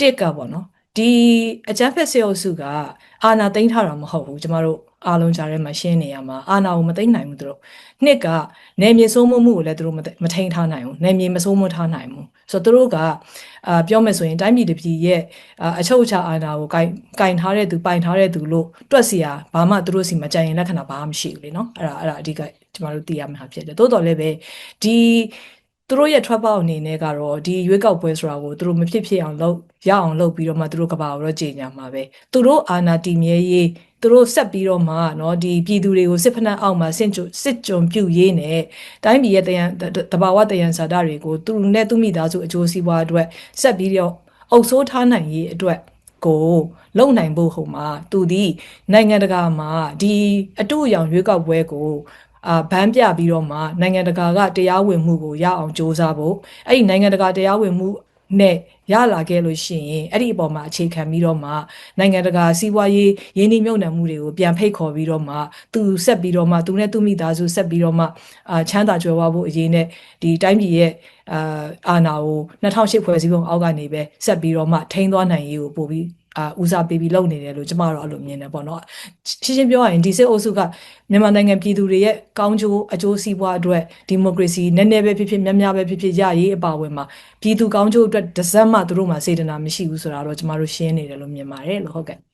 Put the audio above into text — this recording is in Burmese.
တစ်ကပေါ့နော်ဒီအကြမ်းဖက်စေအုပ်စုကအာဏာသိမ်းထားတာမဟုတ်ဘူးကျမတို့အားလုံးကြားထဲမှာရှင်းနေရမှာအာဏာကိုမသိမ်းနိုင်ဘူးသူတို့နှစ်ကနေမြေစိုးမိုးမှုကိုလည်းသူတို့မသိမထိန်ထားနိုင်ဘူးနေမြေမစိုးမိုးထားနိုင်ဘူးဆိုတော့သူတို့ကအာပြောမယ်ဆိုရင်တိုင်းပြည်တစ်ပြည်ရဲ့အာအချုပ်အခြာအာဏာကိုကင်ကင်ထားတဲ့သူပိုင်ထားတဲ့သူလို့တွက်စီရဘာမှသူတို့စီမကြိုင်ရင်လက္ခဏာဘာမှမရှိဘူးလေနော်အဲ့ဒါအဲ့ဒါအဓိကကျမတို့သိရမှာဖြစ်တယ်တိုးတော်လည်းပဲဒီ သူတို့ရဲ့ trap out အနေနဲ့ကတော့ဒီရွေးကောက်ပွဲဆိုတာကိုသူတို့မဖြစ်ဖြစ်အောင်လုပ်ရအောင်လုပ်ပြီးတော့မှသူတို့ကဘာကိုတော့ကြေညာမှာပဲသူတို့အာဏာတည်မြဲရေးသူတို့ဆက်ပြီးတော့မှเนาะဒီပြည်သူတွေကိုစစ်ဖက်နှက်အောက်မှာစစ်ကြုံစစ်ကြုံပြုတ်ရေးနဲ့တိုင်းပြည်ရဲ့တယံတဘာဝတယံစာဒတွေကိုသူနဲ့သူမိသားစုအကျိုးစီးပွားအတွက်ဆက်ပြီးတော့အုပ်ဆိုးထားနိုင်ရေးအတွက်ကိုလုံနိုင်ဖို့ဟိုမှာသူဒီနိုင်ငံတကာမှာဒီအတူအယောင်ရွေးကောက်ပွဲကို အာဘန်းပြပြီးတော့မှနိုင်ငံတကာကတရားဝင်မှုကိုရအောင်စ조사ဖို့အဲ့ဒီနိုင်ငံတကာတရားဝင်မှုနဲ့ရလာခဲ့လို့ရှိရင်အဲ့ဒီအပေါ်မှာအခြေခံပြီးတော့မှနိုင်ငံတကာစီးပွားရေးရင်းနှီးမြှုပ်နှံမှုတွေကိုပြန်ဖိတ်ခေါ်ပြီးတော့မှသူဆက်ပြီးတော့မှသူနဲ့သူမိသားစုဆက်ပြီးတော့မှအာချမ်းသာကြွယ်ဝဖို့အရေးနဲ့ဒီတိုင်းပြည်ရဲ့အာအာဏာကို2008ဖွဲ့စည်းပုံအောက်ကနေပဲဆက်ပြီးတော့မှထိန်းသွားနိုင်ရေးကိုပို့ပြီး အာဦးစားပေးပြီးလုပ်နေတယ်လို့ကျမတို့အဲ့လိုမြင်တယ်ပေါ့နော်ရှင်းရှင်းပြောရရင်ဒီစစ်အုပ်စုကမြန်မာနိုင်ငံပြည်သူတွေရဲ့ကောင်းကျိုးအကျိုးစီးပွားအတွက်ဒီမိုကရေစီနည်းနည်းပဲဖြစ်ဖြစ်များများပဲဖြစ်ဖြစ်ရရေးအပါအဝင်မှာပြည်သူကောင်းကျိုးအတွက်တစ်စက်မှသူတို့မှစေတနာမရှိဘူးဆိုတာတော့ကျမတို့ရှင်းနေတယ်လို့မြင်ပါတယ်လို့ဟုတ်ကဲ့